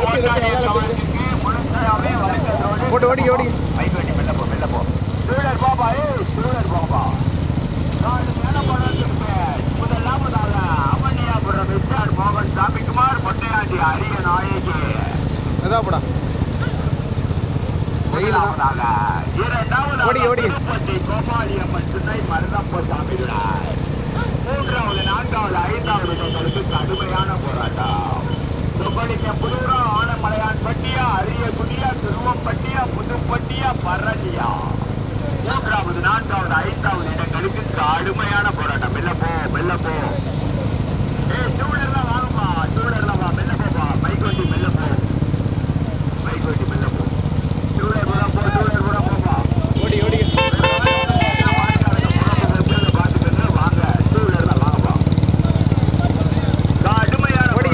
போட்டு தான் முதலாவதாக இரண்டாவதாக ஓடி, ஓடி. திருப்பதி கோபாலி அம்மன் மருதப்ப சாமிகளார் மூன்றாவது நான்காவது ஐந்தாவது கடுமையான போராட்டம். சுப்பலிங்க புதூரா ஆனமலையான் பட்டியா அரிய குடியா திருவம்பட்டியா புதுப்பட்டியா பரணியா. மூன்றாவது நான்காவது ஐந்தாவது இடங்களுக்கு கடுமையான போராட்டம். மெல்ல போ மெல்ல போ ஏய் டூலர்லாம் வாங்கப்பா டூலர்லாம் வா மெல்ல போப்பா பைக் வண்டி மெல்ல போ பைக் வண்டி மெல்ல போ டூலர் கூட போ டூலர் கூட போப்பா ஓடி ஓடி ஓடி,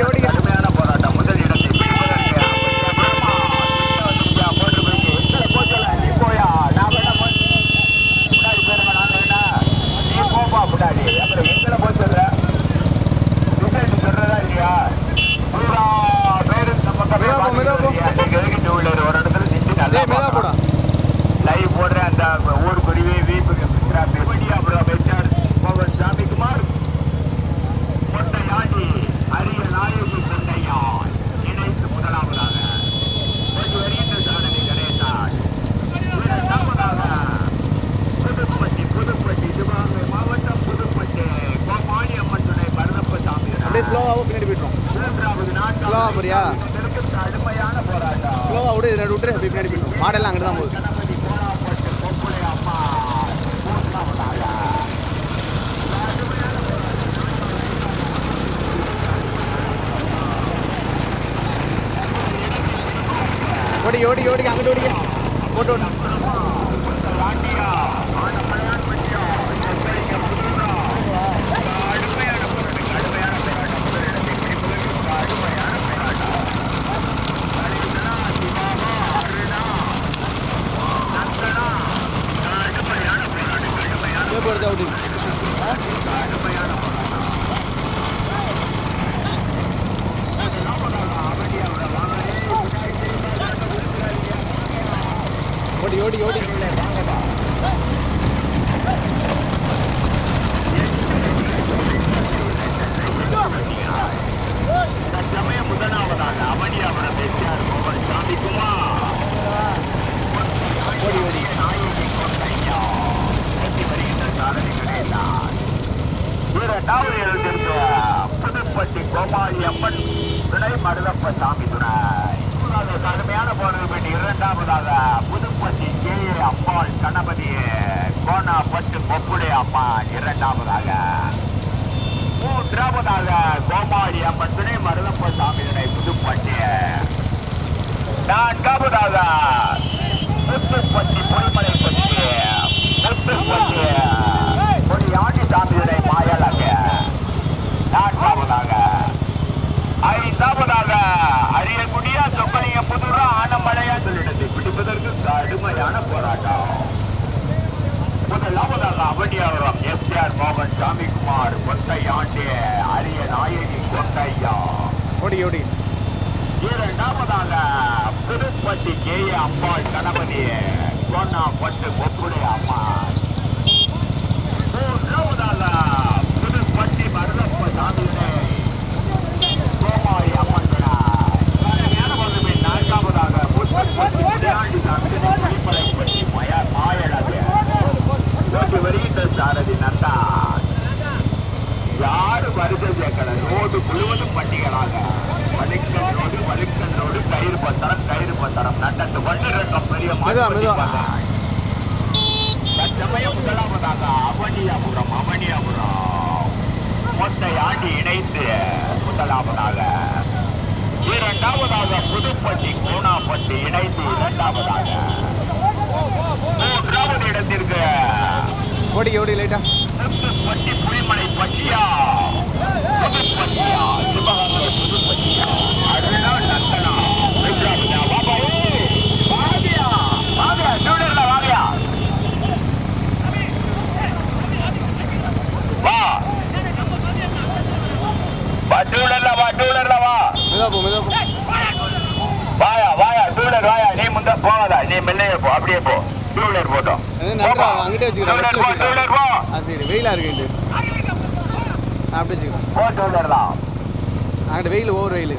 ஓடி. கடுமையான போராட்டம் முதல் இடத்தை பிடிப்பதற்கு பிரம்மா, போட்டு போயிட்டு, எங்களை போக சொல்ல, நீ போயா, நான் வேணா போய் முன்னாடி போயிருங்க, நான் வேணா. நீ போப்பா முன்னாடி. அப்புறம் எங்களை போக சொல்ல? ரிசல்ட் சொல்றதா இல்லையா? பூரா போ, போ. எதுக்கு two wheeler ஒரு இடத்துல நல்லா போடா லைவ் போடுற அந்த ஊர் குருவி வீப்புக்கு பெப்படி அப்புறம் வெச்சார் மோகன் சாமிக்குமார் மொட்டையாடி அரிய நாயகி கொண்டையா இணைத்து முதலாவதாக ஒரு வருகின்ற சாதனை கணேசான் இரண்டாவதாக புதுப்பட்டி புதுப்பட்டி சிவகங்கை மாவட்டம் புதுப்பட்டி கோபாலி அம்மன் துணை மருதப்ப சாமி அப்படியே ஸ்லோவாக பின்னாடி போயிட்டோம் மூன்றாவது ஸ்லோவா போறியா நான்காவது கடுமையான போராட்டம் ஸ்லோவாக விட்டு அப்படி பின்னாடி மாடெல்லாம் அங்கே தான் போகுது. ஓடி ஓடி ஓடி அங்கிட்டு ஓடி ஓட்டு ஓட்டு ராண்டியா ஆனமலையான் பட்டியா கொப்பளிக்க புதுரா கடுமையான போராட்டம் கடுமையான போராட்டம் முதல் இடத்தை பிடிப்பதற்கு கடுமையான போராட்டம் ஹரிதனா சிவாமா அருணா நந்தனா கடுமையான போராட்டம் கடுமையான இதே போகிறது ஓடி கடுமையான போராட்டம் ஓடி ஓடி ஓடி தற்சமயம் முதலாவதாக அவனியாபுரம் ஓடி ஓடி நாயகி கொண்டையா வெற்றி வருகின்ற சாதனை கிடைத்தார் இரண்டாவது இடத்திற்கு புதுப்பட்டி கோபாலி அம்மன் துணை மருதப்ப சாமி துணை மூன்றாவது கடுமையான போனது பெட்டி Puduppatti K A Ganapathi gonna Pattu Koppudai அம்மாள் இரண்டாவதாக. மூன்றாவதாக கோமாளி அம்மன் துணை மருதப்ப சாமி துணை புதுப்பட்டி நான்காவதாக முத்துப்பட்டி பொய் பற்றி முத்துப்பட்டி பொடியாண்டி சாமியுடைய மாயலாக நான்காவதாக ஐந்தாவதாக அரியக்குடியா சொக்கலிங்க புதுரா ஆனமலையா சொல்லிடத்தை பிடிப்பதற்கு கடுமையான போராட்டம். முதலாவதாக அவனியாவரம் எஸ்ஆர் மோகன் சாமிக்குமார் கொட்டை ஆண்டிய அரிய நாயகி கொட்டையா ஓடி ஓடி இரண்டாவதாக புதுப்பட்டி கே. அம்பாள் கணபதி கோனா பட்டு கொப்புடை அம்மாள் மூன்றாவதாக புதுப்பட்டி மருதப்ப சாமியினை கோமாளி அம்மன் கல்யாண மதுமை நான்காவதாக புதுப்பட்டி முனியாண்டி சாமியினை குடிமலைப்பட்டி மய மாயழகு ஓட்டி வருகின்ற சாரதி நந்தா யாரு வருகை கேட்கல ரோடு முழுவதும் பண்டிகளாக வழுக்கல் ரோடு வழுக்கல் ரோடு கயிறு பத்திரம் கயிறு பத்திரம் நட்டத்து வண்டிரக்கம் பெரிய மெதுவா, மெதுவா. தற்சமயம் முதலாவதாக அவனியாபுரம் அவனியாபுரம் மொட்டை ஆண்டி இணைந்து முதலாவதாக இரண்டாவதாக புதுப்பட்டி கோணாப்பட்டி இணைந்து இரண்டாவதாக மூன்றாவது இடத்திற்கு ஓடி ஓடி லைட்டா பட்டி புலிமலை பட்டியா புதுப்பட்டியா சிவகங்கை புதுப்பட்டியா போகாதா நீ மெல்லையே போ அப்படியே போ டூ வீலர் போட்டோம் அது வச்சுக்கிறேன், ஆ சரி வெயிலா இருக்கு அப்படி ஓவர் வெயில்.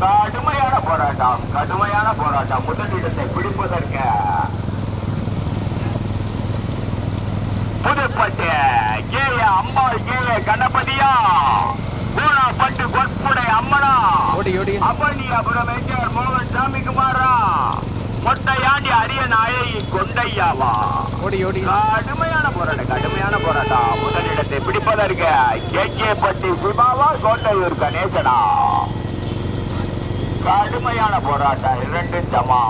கடுமையான போராட்டம் கடுமையான போராட்டம். முதலிடத்தை பிடிப்பதற்கு. Pudupattu K. A Ammal K. A கணபதியா Poonapattu Korpudai அம்மனா? என்ஆர் மோகன் சாமி குமாரா மொட்டையாண்டி அரிய நாயகி கொண்டையாவா? கடுமையான போராட்டம் கடுமையான போராட்டம். முதலிடத்தை பிடிப்பதற்கு கே கே பட்டி சிவாவா கோட்டையூர் கணேசனா? கடுமையான போராட்டம் இரண்டு சமா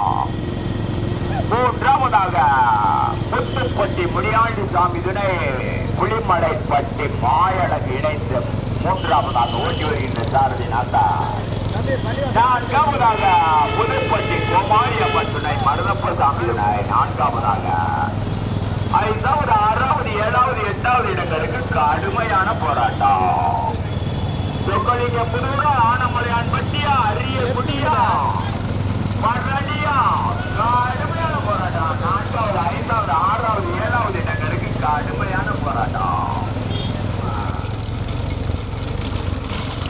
மூன்றாவதாக புத்துப்பட்டி முடியாண்டி சாமி துணை புலிமலைப்பட்டி மாயழகு இணைந்து மூன்றாவதாக ஓட்டி வருகின்ற சாரதி நாத்தா நான்காவதாக புதுப்பட்டி மருதப்ப சாமி நான்காவதாக ஐந்தாவது ஆறாவது ஏழாவது எட்டாவது இடங்களுக்கு கடுமையான போராட்டம். சொக்கலிங்க புதூரா ஆனமலையான் பட்டியா அரிய குட்டியா மரடியா கடுமையான போராட்டம் நான்காவது ஐந்தாவது ஆறாவது ஏழாவது இடங்களுக்கு கடுமையான போராட்டம்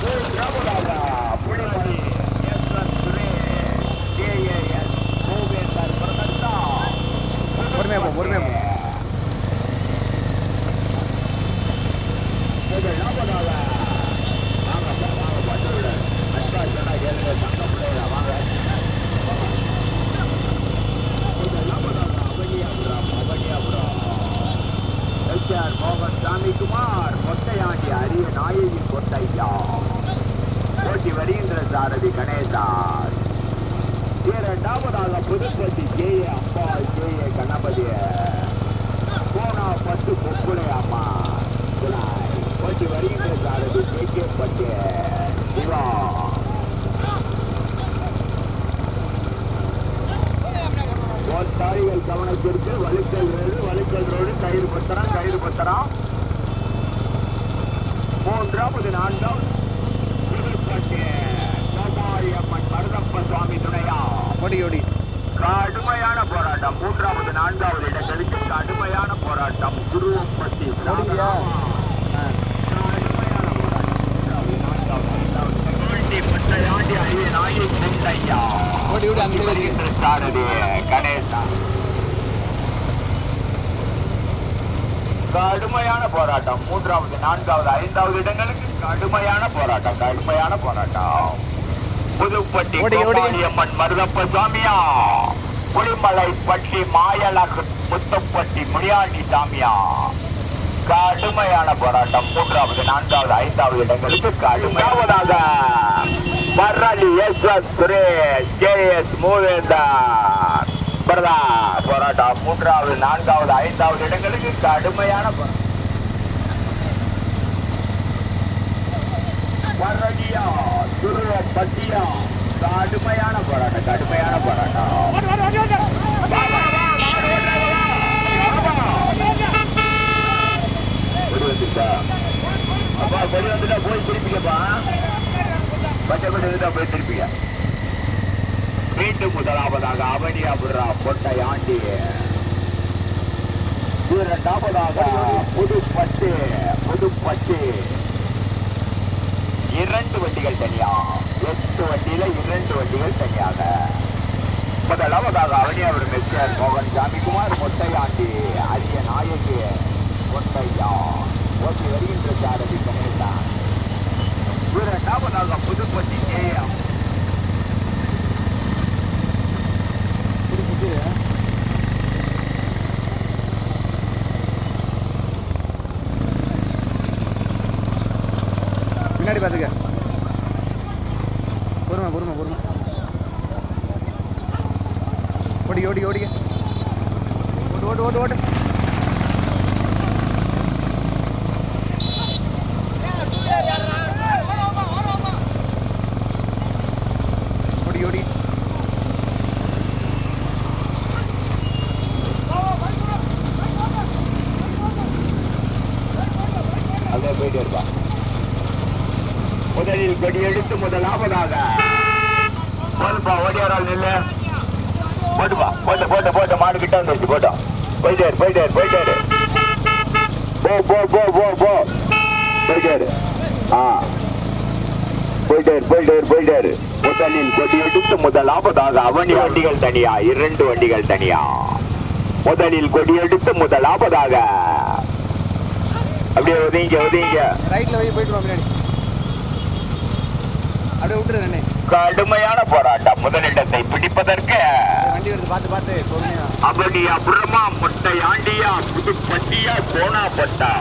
மூன்றாவதாக Pulimani S S Suresh KAS Govendar பிரதத்தா பொறுமையா போ பொறுமையா போ முதலாவதாக வாங்க அப்பா, வாங்க பட்டுவிட அன்பா சொன்னா கேளுங்க தங்க பிள்ளைகளா வாங்க முதலாவதாக அவனியாபுரம் அவனியாபுரம் எஸ்ஆர் மோகன் சாமிக்குமார் கொட்டையாண்டி அரிய நாயகி கொட்டையா போட்டி வருகின்ற சாரதி கணேசார் இரண்டாவதாக புதுப்பட்டி கே ஏ அப்பா கே ஏ கணபதி கோனா பட்டு கொப்புளை அம்மா குழாய் போட்டி வருகின்ற சாரதி கே கே பட்டு சிவா தாரிகள் கவனத்திற்கு வழுக்கல் ரோடு வழுக்கல் ரோடு கயிறு பத்திரம் கயிறு பத்திரம் நான்காவது புதுப்பட்டி சோமாரியம்மன் மருதப்ப சுவாமி துணையா? ஓடி கடுமையான போராட்டம். மூன்றாவது நான்காவது இடங்களுக்கு கடுமையான போராட்டம் குருவம்பட்டி ஓடியா ஆ கடுமையான போராட்டம் மூன்றாவது, நான்காவது, ஐந்தாவது, கருவண்டி, பட்டையாண்டி, அரிய நாயகி, முத்தையா. ஓடி ஓடி அங்கே வச்சு வருகின்ற சாரதி கணேசா கடுமையான போராட்டம். மூன்றாவது நான்காவது ஐந்தாவது இடங்களுக்கு கடுமையான போராட்டம். கடுமையான போராட்டம். புதுப்பட்டி. கோபாலியம்மன் மருதப்ப சுவாமியா புலிமலை பட்டி மாயலகு முத்தப்பட்டி முனியாண்டி சாமியா. கடுமையான போராட்டம். மூன்றாவது நான்காவது ஐந்தாவது இடங்களுக்கு கடுமையாவதாக Murali S S Suresh K S Moovendar Brata போராட்டம். மூன்றாவது நான்காவது ஐந்தாவது இடங்களுக்கு கடுமையான போராட்டம். கடுமையான போராட்டம் கடுமையான போராட்டம். அப்பா கொடி வந்துட்டா போய் திருப்பிக்கப்பா. பச்சை கொண்டு போய் திருப்பிக்க. மீண்டும் முதலாவதாக அவனியாபுரா பொட்டை ஆண்டி இரண்டாவதாக புதுப்பட்டு புதுப்பட்டு. இரண்டு வண்டிகள் தனியா? எட்டு வண்டியில இரண்டு வண்டிகள் தனியாக. முதலாவதாக அவனியாபுரம் எஸ்ஆர் மோகன் சாமிக்குமார் மொட்டையாண்டி அரிய நாயகி மொட்டையா ஓட்டி வருகின்ற சாரதி கணேசா. இரண்டாவதாக புதுப்பட்டி கேஎம் பின்னாடி பொறுமை பொறுமை பொறுமை. ஓடி ஓடி ஓடிக்க. ஓட்டு ஓட்டு ஓட்டு ஓட்டு ஓடி ஓடி அப்படியே போயிட்டு இருப்பா முதலில் கொடி எடுத்து முதலாவதாக போதுப்பா ஓடியாரால் நில்லு போட்டுப்பா போட்டு போட்டு போட்டு மாடு கிட்ட வந்துருச்சு போட்டோம் போயிட்டாரு போயிட்டாரு போயிட்டாரு போ போ போ போ போ போயிட்டாரு ஆ போயிட்டாரு போயிட்டாரு போயிட்டாரு முதலில் கொடி எடுத்து முதலாவதாக அவனி வண்டிகள் தனியா இரண்டு வண்டிகள் தனியா. முதலில் கொடி எடுத்து முதலாவதாக அப்படியே ஒதுங்க ஒதுங்க. ரைட்ல போய் போயிட்டு அப்படியே கடுமையான போராட்டம் முதலிடத்தை பிடிப்பதற்கு. வண்டி வருது பார்த்து பார்த்து பொறுமையா அவனியா புறமா புது பட்டியா போனா பட்டா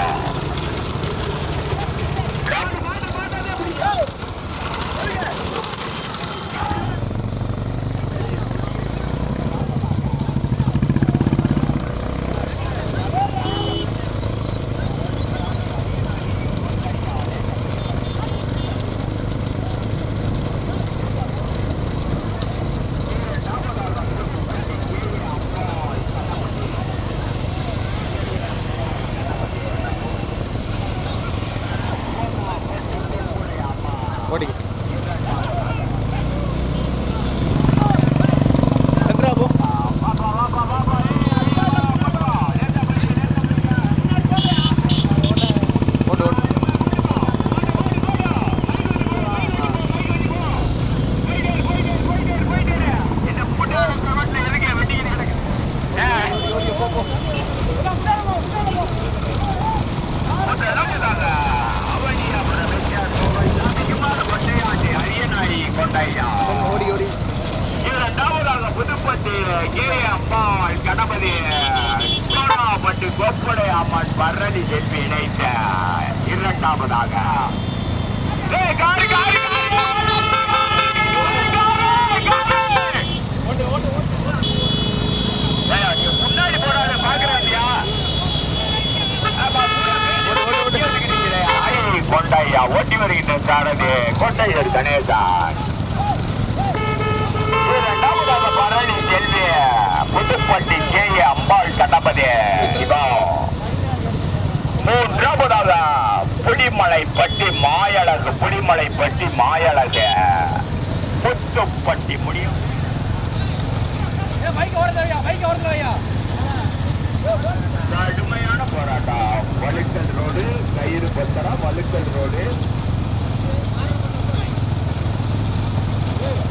சென்ட்ரா போ ஓட்டு ஓட்டு ஓடி ஓடி இரண்டாவதாக. புதுப்பட்டி கே அம்மாள் கணபதி கோணாப்பட்டி கொப்படை அம்மன் பரணி செல்வி இணைத்த இரண்டாவதாக ஏய், காரு, கொண்டையா? ஓட்டி வருகின்ற சாரதி கொண்டையர் கணேசன். இரண்டாவதாக பரணி செல்வி புதுப்பட்டி கே. அம்பாள் கணபதி. இதோ. மூன்றாவதாக புடிமலை பட்டி மாயழகு புடிமலை பட்டி மாயழகு. புத்துப்பட்டி முடியும். பைக் ஓடுறதையா பைக் ஓடுறதையா கடுமையான போராட்டம். வழுக்கல் ரோடு கயிறு பத்தரா வழுக்கல் ரோடு.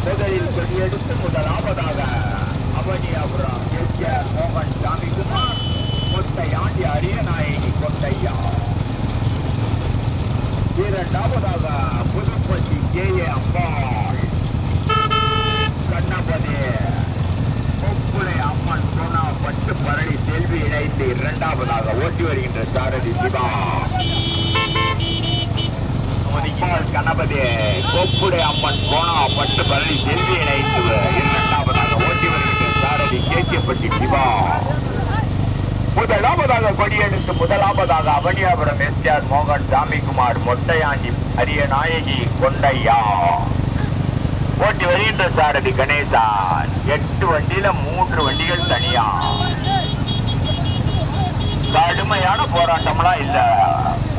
முதலில் கொடியெடுத்து முதலாவதாக அவனியாபுரம் எஸ்ஆர் மோகன் சாமிக்குமார் முத்தையாண்டி அரியநாயகி கொட்டையா. இரண்டாவதாக புது கே ஏ அம்பாள் கண்ணபதி கொப்புளை அம்மன் சோனா பட்டு பரணி செல்வி இணைந்து இரண்டாவதாக ஓட்டி வருகின்ற சாரதி சிவா அம்பாள் கணபதி கொப்புடை அம்மன் கோணா பட்டு பரணி செல்வி இணைத்து இரண்டாவதாக ஓட்டி வருகின்ற சாரதி கேச்சியப்பட்டி சிவா முதலாவதாக கொடியெடுத்து முதலாவதாக அவனியாபுரம் எஸ்ஆர் மோகன் சாமிக்குமார் மொட்டையாண்டி அரிய நாயகி கொண்டையா. ஓட்டி வருகின்ற சாரதி கணேசா எட்டு வண்டியில மூன்று வண்டிகள் தனியா. கடுமையான போராட்டம்லாம் இல்ல.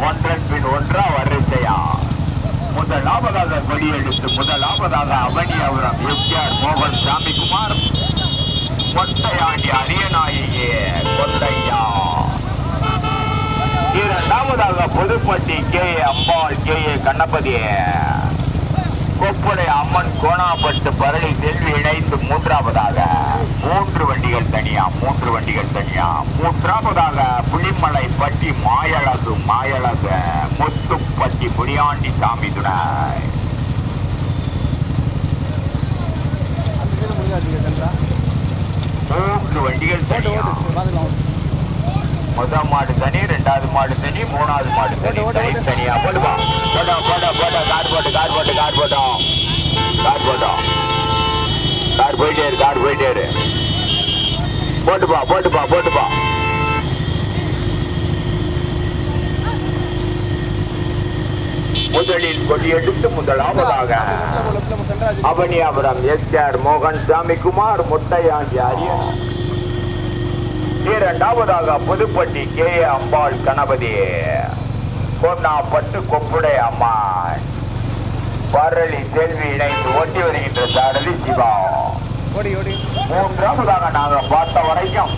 ஒன்றன் பின் ஒன்றா வரிசையா. முதலாவதாக கொடியெடுத்து முதலாவதாக அவனியாபுரம் எஸ்ஆர் மோகன் சாமிக்குமார் மொட்டையாண்டி அரியநாயகி கொண்டையா. இரண்டாவதாக Puduppatti K A Ambal K A Kannapathi. Koppudai Amman Konapattu Parali Selvi இணைந்து மூன்றாவதாக. மூன்று வண்டிகள் தனியா மூன்று வண்டிகள் தனியா. மூன்றாவதாக புளிமலை பட்டி மாயழகு மாயழகு. முத்துப்பட்டி முனியாண்டி சாமி துணை. மூன்று வண்டிகள் தனியா. முதல் மாடு தனி ரெண்டாவது மாடு தனி மூணாவது மாடு தனி. தனியா போடுவா. போட்டோம் போட்டோம் போட்டோம் கார் போட்டு கார் போட்டு கார் போட்டோம் கார் போட்டோம் கார் போயிட்டே இரு கார் போயிட்டே இரு. போட்டுப்பா போட்டுப்பா போட்டுப்பா முதலில் கொடியெடுத்து முதலாவதாக அவனியாபுரம் எஸ்ஆர் மோகன் சாமிக்குமார் முத்தையாண்டி அரியன் இரண்டாவதாக புதுப்பட்டி கே. ஏ. அம்பாள் கணபதி கொன்னாப்பட்டு கொப்புடை அம்மாள். பரளி செல்வி இணைந்து ஓட்டி வருகின்ற சாரதி சிவா. மூன்றாவதாக நாங்க பார்த்த வரைக்கும்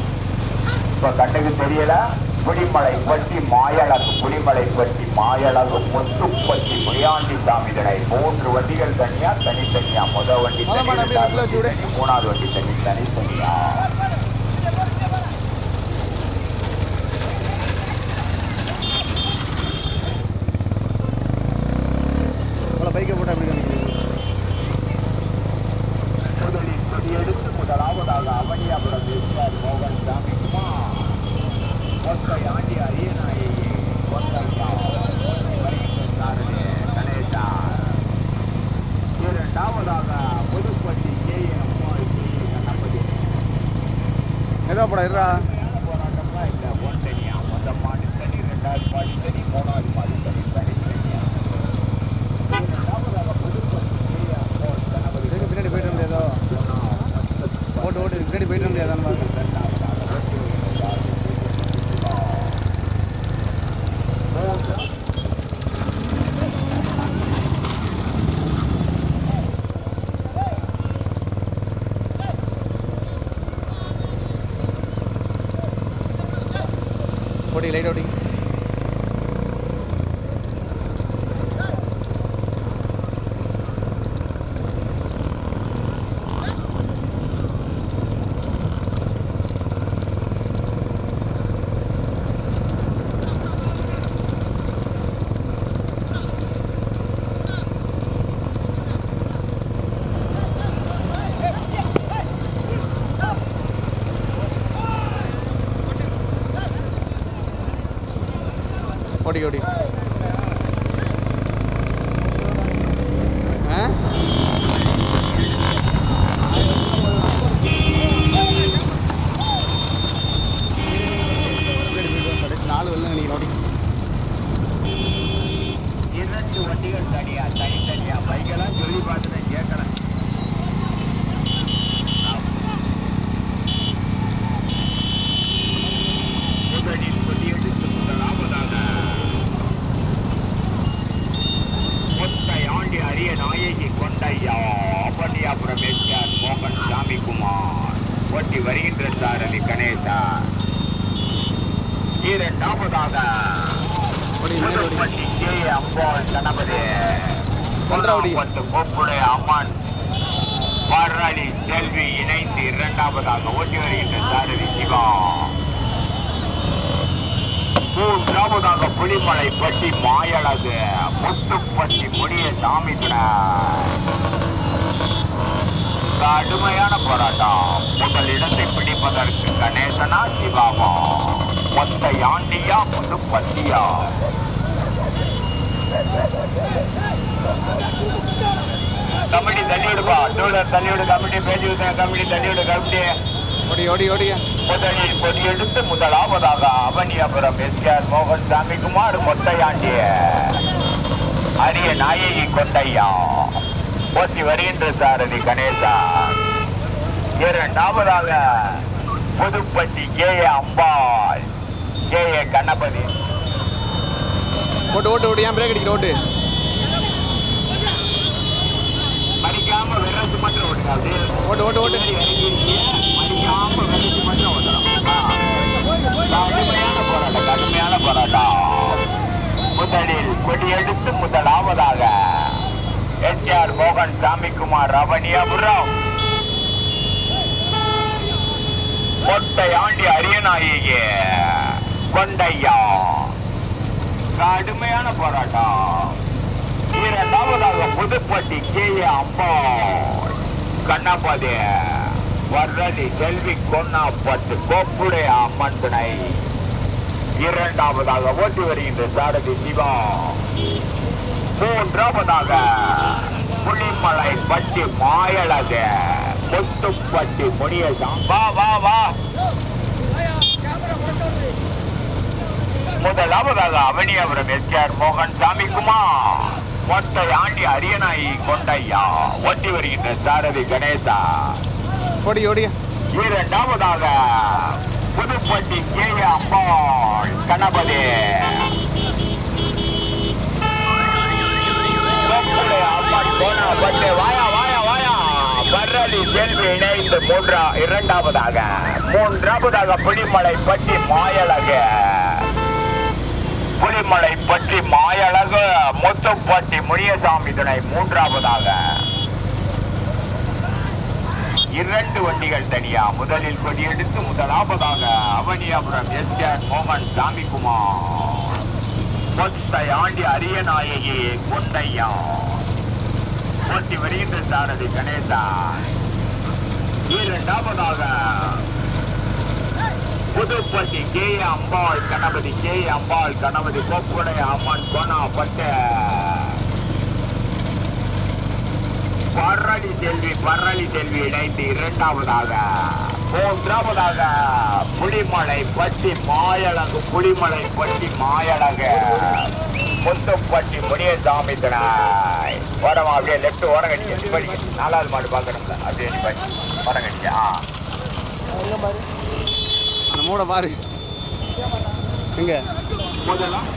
இப்ப கண்ணுக்கு தெரியல புலிமலை பற்றி மாயழகு புலிமலை பற்றி மாயழகு முத்துப்பட்டி முனியாண்டி சாமிதனை மூன்று வண்டிகள் தனியா தனித்தனியா. முத வண்டி மூணாவது வண்டி தனி தனித்தனியா இவ்வளோ பைக்கை போட்டு அப்படி காமிக்கிறீங்க முதலில் கொடியெடுத்து முதலாவதாக அவனியாபுரம் எஸ்ஆர் மோகன் சாமிக்குமார் ஒற்றை ஆண்டி அரியநாயகி ஒற்றையா சாரதி கணேசா இரண்டாவதாக புதுப்பட்டி கே அம்மாள் கே கணபதி ஏதோ படம் இருடா போராட்டமா இல்லை ஒன் தனியா மொதல் மாடு தனி ரெண்டாவது மாடு தனி மூணாவது மாடு தனி தனி தனியா இரண்டாவதாக புதுப்பட்டி கே அம்மாள் கணபதி இதுக்கு பின்னாடி போயிட்டு இருந்தது ஏதோ ஓட்டு ஓட்டு இதுக்கு பின்னாடி போயிட்டு இருந்தது ஏதான்னு பாருங்க ஓடி லைட் ஓடி ஓடி ஓடி. ஆ? நாலு வெள்ளம் நினைக்கிறேன் ஓடி இரண்டு வண்டிகள் தனியா தனித்தனியா பைக்கெல்லாம் சொல்லி பார்த்துட்டேன் கேட்கல முதலில் கொடியெடுத்து முதலாவதாக மொத்த ஆண்டி அரிய நாயகி கொண்டையா பண்டியாபுரம் எஸ்ஆர் மோகன் சாமிக்குமார் ஒட்டி வருகின்ற சாரதி கணேசா இரண்டாவதாக ஓடி மேலே ஓடி புதுப்பட்டி கே. அம்பாள் கணபதி சந்திராவடி. பத்து கோப்புடைய அம்மன் பாராளி செல்வி இணைந்து இரண்டாவதாக ஓட்டி வருகின்ற சாரதி சிவா மூன்றாவதாக புலிமலை பட்டி மாயழகு முத்துப்பட்டி முடிய சாமி கடுமையான போராட்டம் முதல் இடத்தை பிடிப்பதற்கு கணேசனா சிவாவா மொத்த யாண்டியா புதுப்பட்டியா கமிட்டி தள்ளிவிடுப்பா டூலர் தள்ளி கமிட்டி பேசி கமிட்டி தள்ளிவிடு கமிட்டி. ஓடி ஓடி ஓடியா முதலில் கொடியெடுத்து முதலாவதாக அவனியாபுரம் எஸ்ஆர் மோகன் சாமிக்குமார் மொட்டையாண்டிய அரிய நாயகி கொண்டையா. போட்டி வருகின்ற சாரதி கணேசா. இரண்டாவதாக Puduppatti K A Ambal K A Ganapathi. ஓட்டு ஓட்டு ஓட்டு ஏன் பிரேக் அடிக்கிற? ஓட்டு மடிக்காம விரட்டு மட்டும் ஓட்டு ஓட்டு ஓட்டு மடிக்காம விரட்டு மட்டும் ஓடணும் கடுமையான போராட்டம் கடுமையான போராட்டம் முதலில் கொடியெடுத்து முதலாவதாக எஸ்ஆர் மோகன் சாமிக்குமார் ரவணியாபுரம் கொட்டை ஆண்டி அரியநாயகி கொண்டையா கடுமையான போராட்டம் இரண்டாவதாக புதுப்பட்டி கே ஏ அம்மா வர்றதி செல்வி கொன்னாப்பட்டு கோப்புடைய அம்மன் இரண்டாவதாக ஓட்டி வருகின்ற சாரதி சிவா. மூன்றாவதாக புலிமலை பட்டி மாயழக. முத்துப்பட்டி முனியசாம். வா வா வா. முதலாவதாக அவனியபுரம் எஸ்ஆர் மோகன் சாமிக்குமார். மொத்த ஆண்டி அரியநாயி கொண்டையா. ஒட்டி வருகின்ற சாரதி கணேசா. ஓடி ஓடியா இரண்டாவதாக புதுப்பட்டி கே ஏ அம்பாள் கணபதி. கோப்புடைய அம்மன் வாயா வாயா வாயா. பர்ரலி செல்வி இணைந்து மூன்றா இரண்டாவதாக. மூன்றாவதாக புலிமலை பற்றி மாயழகு. புலிமலை பற்றி மாயழகு. முத்துப்பட்டி முனியசாமி துணை மூன்றாவதாக. இரண்டு வண்டிகள் தனியா? முதலில் கொடியெடுத்து முதலாவதாக அவனியாபுரம் எஸ் ஆர் மோகன் சாமிக்குமார். மொத்த ஆண்டி அரியநாயகி கொண்டையா போட்டி வருகின்ற சாரதி கணேசா. இரண்டாவதாக புதுப்பட்டி கே அம்பாள் கணபதி கே அம்பாள் கணபதி கோப்புடை அம்மன் கோணா பட்ட பரளி செல்வி பரளி செல்வி இணைந்து இரண்டாவதாக மூன்றாவதாக புலிமலை பட்டி மாயழகு புலிமலை பட்டி மாயழகு. முத்துப்பட்டி முனியசாமி தினாய் ஓரமா அப்படியே லெஃப்ட் ஓரம் கடிக்க படிக்க நாலாவது மாடு பார்க்கணும்ல அப்படியே நீ படி. ஓரம் கடிக்க ஆ. அந்த மூட பாரு. எங்க? முதலாம்